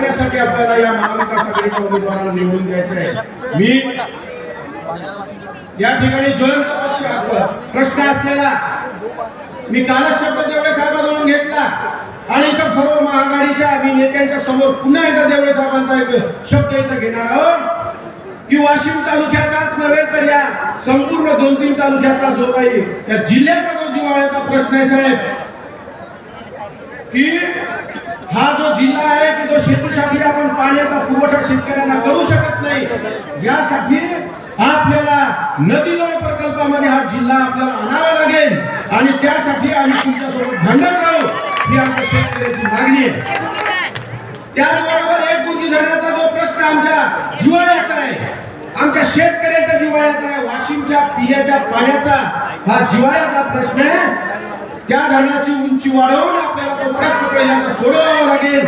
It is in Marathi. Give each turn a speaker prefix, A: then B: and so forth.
A: करण्यासाठी आपल्याला या महाविकास आघाडीच्या उमेदवाराला निवडून द्यायचं आहे. मी या ठिकाणी ज्वलंत पक्ष प्रश्न असलेला मी कालच शब्द देवळे साहेबांकडून घेतला. आणि इथं सर्व महाआघाडीच्या मी नेत्यांच्या समोर पुन्हा एकदा देवळे साहेबांचा एक शब्द इथं घेणार आहोत. की वाशिम तालुक्याचाच नव्हे तर या संपूर्ण दोन तीन तालुक्याचा जो काही या जिल्ह्याचा जो जिवाळ्याचा प्रश्न आहे साहेब की हा जो जिल्हा आहे की जो शेतीसाठी आपण पाण्याचा पुरवठा शेतकऱ्यांना करू शकत नाही. यासाठी आपल्याला नदीजोड प्रकल्पामध्ये हा जिल्हा आपल्याला आणावा लागेल. आणि त्यासाठी आम्ही तुमच्यासोबत भांडत राहू. ही आमच्या शेतकऱ्याची मागणी आहे. त्याचबरोबर एक गुरुजी धरणाचा जो प्रश्न आमच्या जिवाळ्याचा आहे. आमच्या शेतकऱ्याच्या जिवाळ्याचा आहे. वाशिमच्या पिण्याच्या पाण्याचा हा जिवाळ्याचा प्रश्न आहे. त्या धरणाची उंची वाढवून आपल्याला तो प्रश्न पहिल्यांदा सोडवावा लागेल.